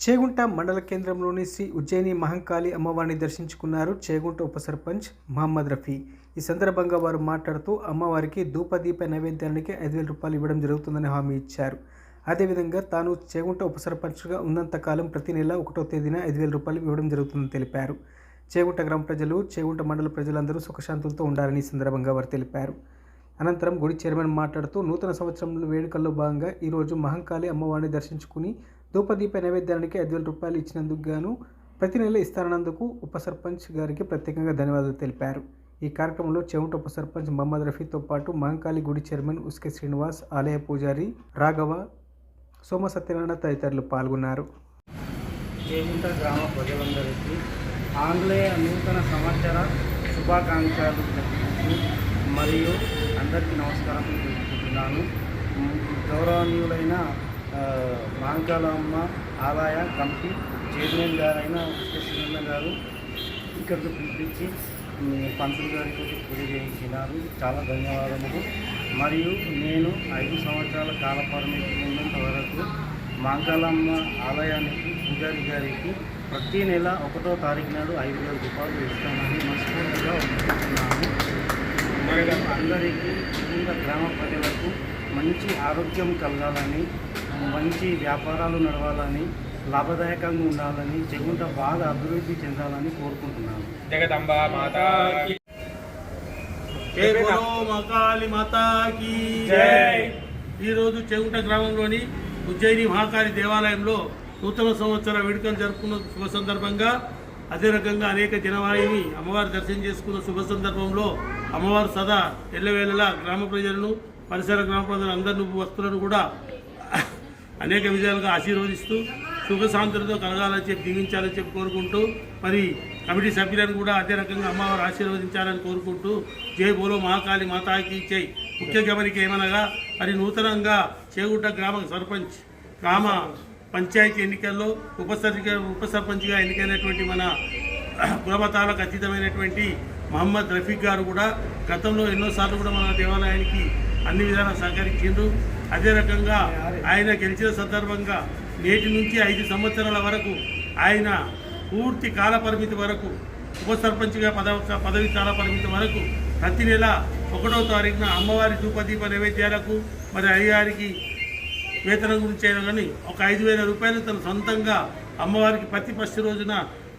చేగుంట మండల కేంద్రంలోని శ్రీ ఉజ్జయిని మహంకాళి అమ్మవారిని దర్శించుకున్నారు చేగుంట ఉప సర్పంచ్ మహమ్మద్ రఫీ. ఈ సందర్భంగా వారు మాట్లాడుతూ అమ్మవారికి ధూపదీప నైవేద్యానికి ఐదు వేల రూపాయలు ఇవ్వడం జరుగుతుందని హామీ ఇచ్చారు. అదేవిధంగా తాను చేగుంట ఉప సర్పంచ్గా ఉన్నంతకాలం ప్రతి నెల ఒకటో తేదీన ఐదు వేల రూపాయలు ఇవ్వడం జరుగుతుందని తెలిపారు. చేగుంట గ్రామ ప్రజలు చేగుంట మండల ప్రజలందరూ సుఖశాంతులతో ఉండాలని ఈ సందర్భంగా వారు తెలిపారు. అనంతరం గుడి చైర్మన్ మాట్లాడుతూ నూతన సంవత్సరంలో వేడుకల్లో భాగంగా ఈరోజు మహంకాళి అమ్మవారిని దర్శించుకుని ధూపదీప నైవేద్యానికి ఐదు వేల రూపాయలు ఇచ్చినందుకు గాను ప్రతి నెల ఇస్తారన్నందుకు ఉప సర్పంచ్ గారికి ప్రత్యేకంగా ధన్యవాదాలు తెలిపారు. ఈ కార్యక్రమంలో చెవుట ఉప సర్పంచ్ మహమ్మద్ రఫీతో పాటు మహంకాళి గుడి చైర్మన్ ఉస్కే శ్రీనివాస్ ఆలయ పూజారి రాఘవ సోమ సత్యనారాయణ తదితరులు పాల్గొన్నారు. గ్రామ ప్రజలందరికీ ఆంగ్లేయ నూతన సంవత్సర శుభాకాంక్షలు మరియు అందరికీ నమస్కారం తెలుపుతున్నాను గౌరవనీయులైన మాంకాలమ్మ ఆలయ కమిటీ చైర్మన్ గారైన కృష్ణ గారు ఇక్కడికి పిలిపించి పంతులు గారికి పూజ చేయించినారు. చాలా ధన్యవాదములు. మరియు నేను ఐదు సంవత్సరాల కాలపరిమితి ఉన్నంత వరకు మాంకాలమ్మ ఆలయానికి పూజారి గారికి ప్రతీ నెల ఒకటో తారీఖు నాడు ఐదు వేల రూపాయలు ఇస్తామని మనస్ఫూర్తిగా అనుకుంటున్నాను అందరికీ ముఖ్యంగా గ్రామ ప్రజలకు మంచి ఆరోగ్యం కలగాలని మంచి వ్యాపారాలు నడవాలని లాభదాయకంగా ఉండాలని చెగుంట బాగా అభివృద్ధి చెందాలని కోరుకుంటున్నాను. జగదంబ మాతా మాతాకి. ఈరోజు చెగుంట గ్రామంలోని ఉజ్జయిని మహాకాళి దేవాలయంలో నూతన సంవత్సర వేడుకలు జరుపుకున్న శుభ సందర్భంగా అదే రకంగా అనేక జనవాహిని అమ్మవారి దర్శనం చేసుకున్న శుభ సందర్భంలో అమ్మవారు సదా ఎల్లవేళలా గ్రామ ప్రజలను పరిసర గ్రామ ప్రజలందరినీ వస్తువులను కూడా అనేక విధాలుగా ఆశీర్వదిస్తూ సుఖశాంతులతో కలగాలని చెప్పి దీవించాలని చెప్పి కోరుకుంటూ మరి కమిటీ సభ్యులను కూడా అదే రకంగా అమ్మవారు ఆశీర్వదించాలని కోరుకుంటూ జై బోలో మహాకాళి మాతాకి జై. ముఖ్య గమనిక ఏమనగా మరి నూతనంగా చేగుట్ట గ్రామ సర్పంచ్ గ్రామ పంచాయతీ ఎన్నికల్లో ఉప సర్పంచ్ ఉప సర్పంచ్గా ఎన్నికైనటువంటి మన కులమతాలకు అతీతమైనటువంటి మహమ్మద్ రఫీక్ గారు కూడా గతంలో ఎన్నోసార్లు కూడా మన దేవాలయానికి అన్ని విధాలా సహకరించిండ్రు. అదే రకంగా ఆయన గెలిచిన సందర్భంగా నేటి నుంచి ఐదు సంవత్సరాల వరకు ఆయన పూర్తి కాల పరిమితి వరకు ఉప సర్పంచ్గా పదవ పదవి కాల పరిమితి వరకు ప్రతి నెల ఒకటో తారీఖున అమ్మవారి ధూపదీప నైవేద్యాలకు మరి అయ్యగారికి వేతనం గురించి అయినా కానీ ఒక ఐదు వేల రూపాయలు తన సొంతంగా అమ్మవారికి ప్రతి ఫస్ట్ రోజున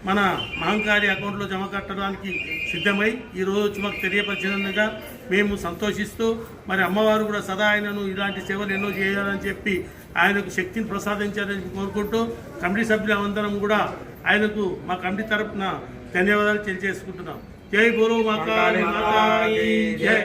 మన మహంకారి అకౌంట్లో జమ కట్టడానికి సిద్ధమై ఈ రోజు వచ్చి మాకు తెలియపరిచినందుగా మేము సంతోషిస్తూ మరి అమ్మవారు కూడా సదా ఆయనను ఇలాంటి సేవలు ఎన్నో చేయాలని చెప్పి ఆయనకు శక్తిని ప్రసాదించాలని కోరుకుంటూ కమిటీ సభ్యులందరం కూడా ఆయనకు మా కమిటీ తరపున ధన్యవాదాలు తెలియజేసుకుంటున్నాం. జై గురు మాతా జై.